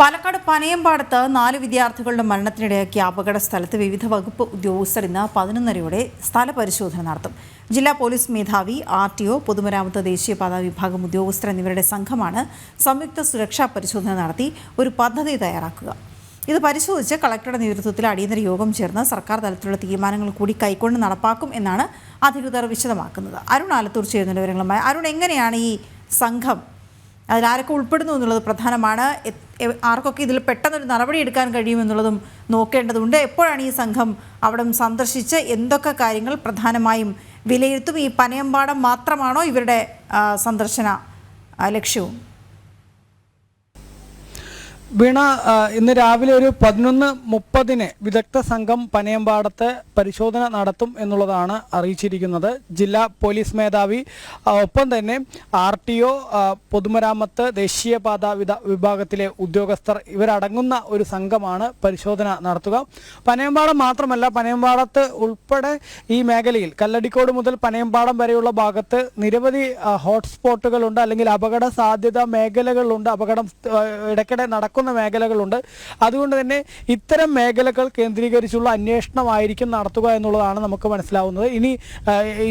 പാലക്കാട് പനയമ്പാടത്ത് നാല് വിദ്യാർത്ഥികളുടെ മരണത്തിനിടയാക്കിയ അപകട സ്ഥലത്ത് വിവിധ വകുപ്പ് ഉദ്യോഗസ്ഥർ ഇന്ന് പതിനൊന്നരയോടെ സ്ഥലപരിശോധന നടത്തും. ജില്ലാ പോലീസ് മേധാവി ആർ ടി ഒ പൊതുമരാമത്ത് ദേശീയപാത വിഭാഗം ഉദ്യോഗസ്ഥർ എന്നിവരുടെ സംഘമാണ് സംയുക്ത സുരക്ഷാ പരിശോധന നടത്തി ഒരു പദ്ധതി തയ്യാറാക്കുക. ഇത് പരിശോധിച്ച് കളക്ടറുടെ നേതൃത്വത്തിൽ അടിയന്തര യോഗം ചേർന്ന് സർക്കാർ തലത്തിലുള്ള തീരുമാനങ്ങൾ കൂടി കൈക്കൊണ്ട് നടപ്പാക്കും എന്നാണ് അധികൃതർ വിശദമാക്കുന്നത്. അരുൺ ആലത്തൂർ ചേരുന്ന വിവരങ്ങളുമായി. അരുൺ എങ്ങനെയാണ് ഈ സംഘം അതിലാരൊക്കെ ഉൾപ്പെടുന്നു എന്നുള്ളത് പ്രധാനമാണ്. ആർക്കൊക്കെ ഇതിൽ പെട്ടെന്നൊരു നടപടി എടുക്കാൻ കഴിയുമെന്നുള്ളതും നോക്കേണ്ടതുണ്ട്. എപ്പോഴാണ് ഈ സംഘം അവിടെ സന്ദർശിച്ച് എന്തൊക്കെ കാര്യങ്ങൾ പ്രധാനമായും വിലയിരുത്തും? ഈ പനയമ്പാടം മാത്രമാണോ ഇവരുടെ സന്ദർശന ലക്ഷ്യവും? വീണ ഇന്ന് രാവിലെ ഒരു പതിനൊന്ന് മുപ്പതിന് വിദഗ്ധ സംഘം പനയമ്പാടത്ത് പരിശോധന നടത്തും എന്നുള്ളതാണ് അറിയിച്ചിരിക്കുന്നത്. ജില്ലാ പോലീസ് മേധാവി ഒപ്പം തന്നെ ആർ ടി ഒ പൊതുമരാമത്ത് ദേശീയപാത വിഭാഗത്തിലെ ഉദ്യോഗസ്ഥർ ഇവരടങ്ങുന്ന ഒരു സംഘമാണ് പരിശോധന നടത്തുക. പനയമ്പാടം മാത്രമല്ല പനയമ്പാടത്ത് ഉൾപ്പെടെ ഈ മേഖലയിൽ കല്ലടിക്കോട് മുതൽ പനയമ്പാടം വരെയുള്ള ഭാഗത്ത് നിരവധി ഹോട്ട്സ്പോട്ടുകളുണ്ട് അല്ലെങ്കിൽ അപകട സാധ്യത മേഖലകളുണ്ട് അപകടം ഇടയ്ക്കിടെ ഇടയ്ക്കിടെ നടക്കുന്ന മേഖലകളുണ്ട്. അതുകൊണ്ട് തന്നെ ഇത്തരം മേഖലകൾ കേന്ദ്രീകരിച്ചുള്ള അന്വേഷണമായിരിക്കും നടത്തുക എന്നുള്ളതാണ് നമുക്ക് മനസ്സിലാവുന്നത്. ഇനി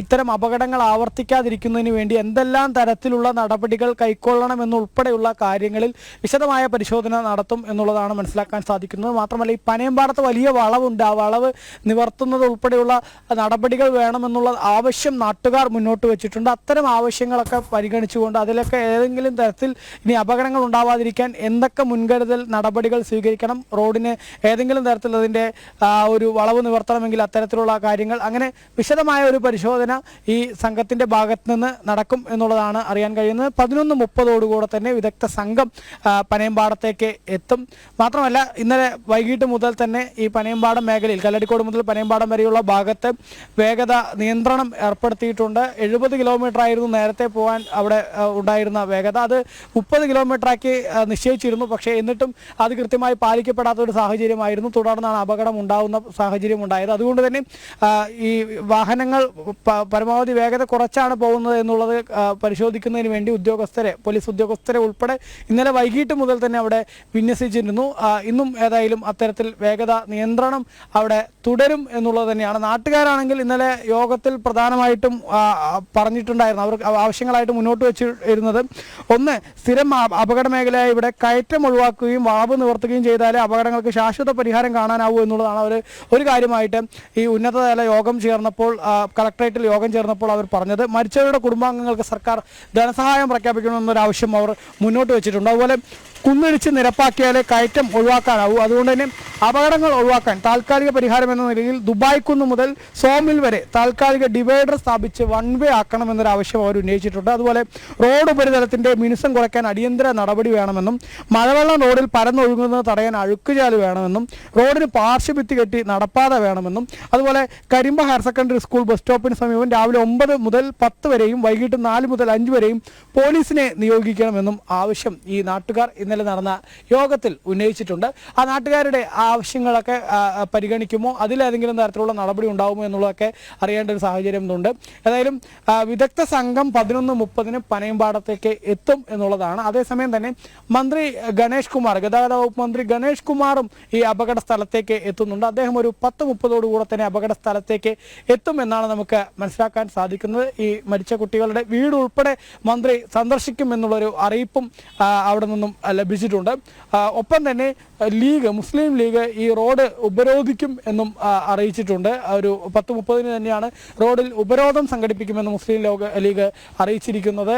ഇത്തരം അപകടങ്ങൾ ആവർത്തിക്കാതിരിക്കുന്നതിന് വേണ്ടി എന്തെല്ലാം തരത്തിലുള്ള നടപടികൾ കൈക്കൊള്ളണം കൈക്കൊള്ളണമെന്നുൾപ്പെടെയുള്ള കാര്യങ്ങളിൽ വിശദമായ പരിശോധന നടത്തും എന്നുള്ളതാണ് മനസ്സിലാക്കാൻ സാധിക്കുന്നത്. മാത്രമല്ല ഈ പനയമ്പാടത്ത് വലിയ വളവുണ്ട്. ആ വളവ് നിവർത്തുന്നത് ഉൾപ്പെടെയുള്ള നടപടികൾ വേണമെന്നുള്ള ആവശ്യം നാട്ടുകാർ മുന്നോട്ട് വെച്ചിട്ടുണ്ട്. അത്തരം ആവശ്യങ്ങളൊക്കെ പരിഗണിച്ചുകൊണ്ട് അതിലൊക്കെ ഏതെങ്കിലും തരത്തിൽ ഇനി അപകടങ്ങൾ ഉണ്ടാവാതിരിക്കാൻ എന്തൊക്കെ മുൻകരുതൽ നടപടികൾ സ്വീകരിക്കണം. റോഡിന് ഏതെങ്കിലും തരത്തിൽ അതിന്റെ ഒരു വളവ് നിവർത്തണമെങ്കിൽ അത്തരത്തിലുള്ള കാര്യങ്ങൾ. അങ്ങനെ വിശദമായ ഒരു പരിശോധന ഈ സംഘത്തിന്റെ ഭാഗത്ത് നിന്ന് നടക്കും എന്നുള്ളതാണ് അറിയാൻ കഴിയുന്നത്. പതിനൊന്ന് മുപ്പതോടുകൂടെ തന്നെ വിദഗ്ധ സംഘം പനയമ്പാടത്തേക്ക് എത്തും. മാത്രമല്ല ഇന്നലെ വൈകിട്ട് മുതൽ തന്നെ ഈ പനയമ്പാടം മേഖലയിൽ കല്ലടിക്കോട് മുതൽ പനയമ്പാടം വരെയുള്ള ഭാഗത്ത് വേഗത നിയന്ത്രണം ഏർപ്പെടുത്തിയിട്ടുണ്ട്. എഴുപത് കിലോമീറ്റർ ആയിരുന്നു നേരത്തെ പോകാൻ അവിടെ ഉണ്ടായിരുന്ന വേഗത. അത് മുപ്പത് കിലോമീറ്ററാക്കി നിശ്ചയിച്ചിരുന്നു. പക്ഷേ എന്നിട്ടും അത് കൃത്യമായി പാലിക്കപ്പെടാത്ത ഒരു സാഹചര്യമായിരുന്നു. തുടർന്നാണ് അപകടം ഉണ്ടാകുന്ന സാഹചര്യം ഉണ്ടായത്. അതുകൊണ്ട് തന്നെ ഈ വാഹനങ്ങൾ പരമാവധി വേഗത കുറച്ചാണ് പോകുന്നത് എന്നുള്ളത് പരിശോധിക്കുന്നതിന് വേണ്ടി ഉദ്യോഗസ്ഥരെ പോലീസ് ഉദ്യോഗസ്ഥരെ ഉൾപ്പെടെ ഇന്നലെ വൈകിട്ട് മുതൽ തന്നെ അവിടെ വിന്യസിച്ചിരുന്നു. ഇന്നും ഏതായാലും അത്തരത്തിൽ വേഗത നിയന്ത്രണം അവിടെ തുടരും എന്നുള്ളത് തന്നെയാണ്. നാട്ടുകാരാണെങ്കിൽ ഇന്നലെ യോഗത്തിൽ പ്രധാനമായിട്ടും പറഞ്ഞിട്ടുണ്ടായിരുന്നു. അവർ ആവശ്യങ്ങളായിട്ട് മുന്നോട്ട് വെച്ചിരുന്നത്. ഒന്ന് സ്ഥിരം അപകട മേഖലയായ ഇവിടെ കയറ്റം ഒഴിവാക്കുകയും വാവ് നിവർത്തുകയും ചെയ്താലേ അപകടങ്ങൾക്ക് ശാശ്വത പരിഹാരം കാണാനാവൂ എന്നുള്ളതാണ് അവർ ഒരു കാര്യമായിട്ട് ഈ ഉന്നതതല യോഗം ചേർന്നപ്പോൾ കളക്ടറേറ്റിൽ യോഗം ചേർന്നപ്പോൾ അവർ പറഞ്ഞത്. മരിച്ചവരുടെ കുടുംബാംഗങ്ങൾക്ക് സർക്കാർ ധനസഹായം പ്രഖ്യാപിക്കണമെന്നൊരു ആവശ്യം അവർ മുന്നോട്ട് വെച്ചിട്ടുണ്ട്. അതുപോലെ കുന്നിടിച്ച് നിരപ്പാക്കിയാലേ കയറ്റം ഒഴിവാക്കാനാവൂ. അതുകൊണ്ട് തന്നെ അപകടങ്ങൾ ഒഴിവാക്കാൻ താൽക്കാലിക പരിഹാരം എന്ന നിലയിൽ ദുബായ് കുന്ന് മുതൽ സോമിൽ വരെ താൽക്കാലിക ഡിവൈഡർ സ്ഥാപിച്ച് വൺ വേ ആക്കണമെന്നൊരു ആവശ്യം അവർ ഉന്നയിച്ചിട്ടുണ്ട്. അതുപോലെ റോഡ് ഉപരിതലത്തിന്റെ മിനുസം കുറയ്ക്കാൻ അടിയന്തര നടപടി വേണമെന്നും മഴവെള്ളം റോഡിൽ പരന്നൊഴുകുന്നത് തടയാൻ അഴുക്കുചാൽ വേണമെന്നും റോഡിന് പാർശ്വഭിത്തി കെട്ടി നടപ്പാത വേണമെന്നും അതുപോലെ Karimba higher secondary school bus സ്റ്റോപ്പിന് സമീപം രാവിലെ ഒമ്പത് മുതൽ പത്ത് വരെയും വൈകിട്ട് നാല് മുതൽ അഞ്ച് വരെയും പോലീസിനെ നിയോഗിക്കണമെന്നും ആവശ്യം ഈ നാട്ടുകാർ ഇന്നലെ നടന്ന യോഗത്തിൽ ഉന്നയിച്ചിട്ടുണ്ട്. ആ നാട്ടുകാരുടെ ആ, ആ, പരിഗണിക്കുമോ? അതിലേതെങ്കിലും തരത്തിലുള്ള നടപടി ഉണ്ടാകുമോ എന്നുള്ളതൊക്കെ അറിയേണ്ട ഒരു സാഹചര്യം ഉണ്ട് ഏതായാലും വിദഗ്ധ സംഘം പതിനൊന്ന് മുപ്പതിന് പനയമ്പാടത്തേക്ക് എത്തും എന്നുള്ളതാണ്. അതേസമയം തന്നെ മന്ത്രി ഗണേഷ് കുമാർ ഗതാഗത വകുപ്പ് മന്ത്രി ഗണേഷ് കുമാറും ഈ അപകട സ്ഥലത്തേക്ക് എത്തുന്നുണ്ട്. അദ്ദേഹം ഒരു പത്ത് മുപ്പതോടുകൂടെ തന്നെ അപകട സ്ഥലത്തേക്ക് എത്തും എന്നാണ് നമുക്ക് മനസ്സിലാക്കാൻ സാധിക്കുന്നത്. ഈ മരിച്ച കുട്ടികളുടെ വീട് ഉൾപ്പെടെ മന്ത്രി സന്ദർശിക്കും എന്നുള്ളൊരു അറിയിപ്പും അവിടെ നിന്നും ലഭിച്ചിട്ടുണ്ട്. ഒപ്പം തന്നെ ലീഗ് മുസ്ലിം ലീഗ് ഈ റോഡ് ഉപരോധിക്കും എന്നും അറിയിച്ചിട്ടുണ്ട്. ഒരു പത്ത് മുപ്പതിന് തന്നെയാണ് റോഡിൽ ഉപരോധം സംഘടിപ്പിക്കുമെന്ന് മുസ്ലിം ലോക ലീഗ് അറിയിച്ചിരിക്കുന്നത്.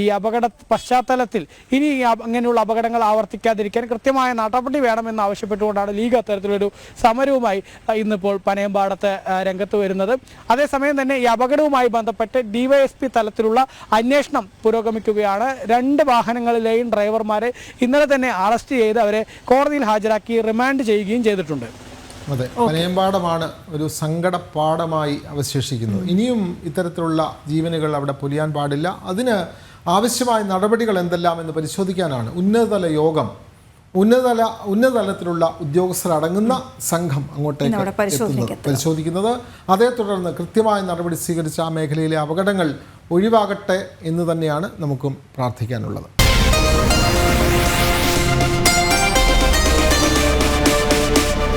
ഈ അപകട പശ്ചാത്തലത്തിൽ ഇനി അങ്ങനെയുള്ള അപകടങ്ങൾ ആവർത്തിക്കാതിരിക്കാൻ കൃത്യമായ നടപടി വേണമെന്ന് ആവശ്യപ്പെട്ടുകൊണ്ടാണ് ലീഗ് അത്തരത്തിലൊരു സമരവുമായി ഇന്നിപ്പോൾ പനയമ്പാടത്ത് രംഗത്ത് വരുന്നത്. അതേസമയം തന്നെ ഈ അപകടവുമായി ബന്ധപ്പെട്ട് ഡിവൈഎസ്പി തലത്തിലുള്ള അന്വേഷണം പുരോഗമിക്കുകയാണ്. രണ്ട് വാഹനങ്ങളിലെയും ഡ്രൈവർമാരെ ഇന്നലെ തന്നെ അറസ്റ്റ് ചെയ്ത് അവരെ കോടതിയിൽ ഹാജരാക്കി. റിമാൻഡ് ചെയ്യുകയും ചെയ്തിട്ടുണ്ട്. അതെ പനയമ്പാടമാണ് ഒരു സങ്കടപ്പാടമായി അവശേഷിക്കുന്നത്. ഇനിയും ഇത്തരത്തിലുള്ള ജീവനുകൾ അവിടെ പൊലിയാൻ പാടില്ല. അതിന് ആവശ്യമായ നടപടികൾ എന്തെല്ലാം എന്ന് പരിശോധിക്കാനാണ് ഉന്നതതല യോഗം ഉന്നതല ഉന്നതതലത്തിലുള്ള ഉദ്യോഗസ്ഥരടങ്ങുന്ന സംഘം അങ്ങോട്ടേക്ക് എത്തുന്നത് പരിശോധിക്കുന്നത്. അതേ തുടർന്ന് കൃത്യമായ നടപടി സ്വീകരിച്ച ആ മേഖലയിലെ അപകടങ്ങൾ ഒഴിവാകട്ടെ എന്ന് തന്നെയാണ് നമുക്കും പ്രാർത്ഥിക്കാനുള്ളത്.